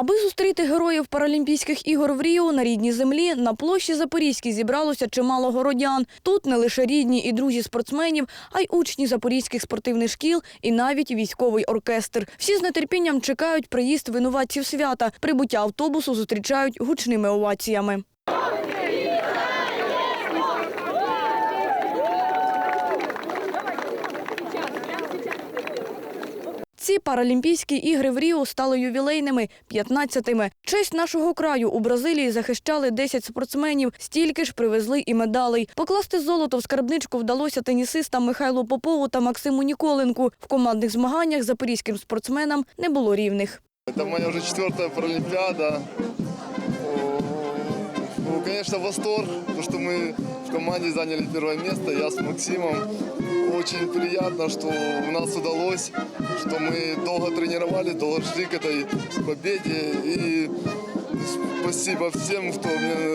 Аби зустріти героїв Паралімпійських ігор в Ріо на рідній землі, на площі Запорізькій зібралося чимало городян. Тут не лише рідні і друзі спортсменів, а й учні запорізьких спортивних шкіл і навіть військовий оркестр. Всі з нетерпінням чекають приїзд винуватців свята. Прибуття автобусу зустрічають гучними оваціями. Ці паралімпійські ігри в Ріо стали ювілейними – 15-ми. Честь нашого краю у Бразилії захищали 10 спортсменів, стільки ж привезли і медалей. Покласти золото в скарбничку вдалося тенісистам Михайлу Попову та Максиму Ніколенку. В командних змаганнях запорізьким спортсменам не було рівних. Это моя уже четвертая Паралимпиада. О, Ну, конечно, восторг, то, что мы в команде заняли первое место, я с Максимом. Очень приятно, что у нас удалось, что мы долго тренировали, долго шли к этой победе. И спасибо всем, кто,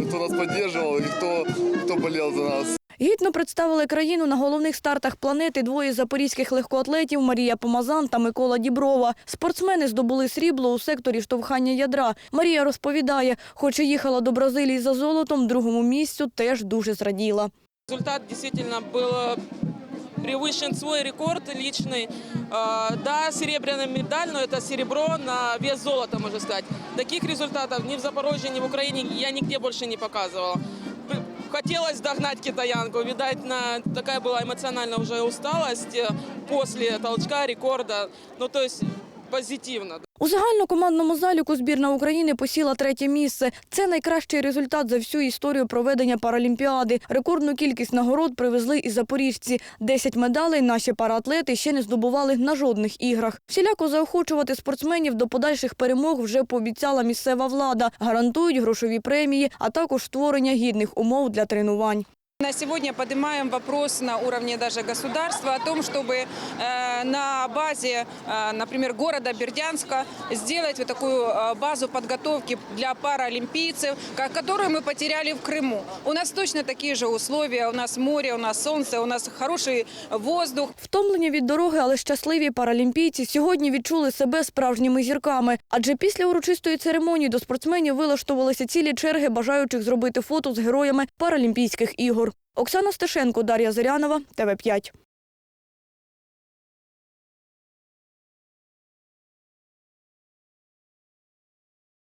кто нас поддерживал и кто, кто болел за нас. Гідно представили країну на головних стартах планети двоє запорізьких легкоатлетів Марія Помазан та Микола Діброва. Спортсмени здобули срібло у секторі штовхання ядра. Марія розповідає, хоч і їхала до Бразилії за золотом, другому місцю теж дуже зраділа. Результат действительно был э, превышен свой рекорд личный. Э, Да, серебряная медаль, но это серебро на вес золота, можно сказать. Таких результатов ни в Запорожье, ни в Украине я нигде больше не показывала. П- Хотелось догнать китаянку. Видать, на, такая была эмоциональная уже усталость э, после толчка, рекорда. Ну, то есть позитивно. У загальнокомандному заліку збірна України посіла третє місце. Це найкращий результат за всю історію проведення Паралімпіади. Рекордну кількість нагород привезли і запоріжці. Десять медалей наші параатлети ще не здобували на жодних іграх. Всіляко заохочувати спортсменів до подальших перемог вже пообіцяла місцева влада. Гарантують грошові премії, а також створення гідних умов для тренувань. На сегодня поднимаем вопрос на уровне даже государства о том, чтобы э, на базе, э, например, города Бердянска сделать вот такую э, базу подготовки для паралимпийцев, ка- которую мы потеряли в Крыму. У нас точно такие же условия, у нас море, у нас солнце, у нас хороший воздух. Втомлені від дороги, але щасливі паралімпійці сьогодні відчули себе справжніми зірками. Адже після урочистої церемонії до спортсменів вилаштовувалися цілі черги бажаючих зробити фото з героями Паралімпійських ігор. Оксана Стешенко, Дар'я Зарянова, ТВ5.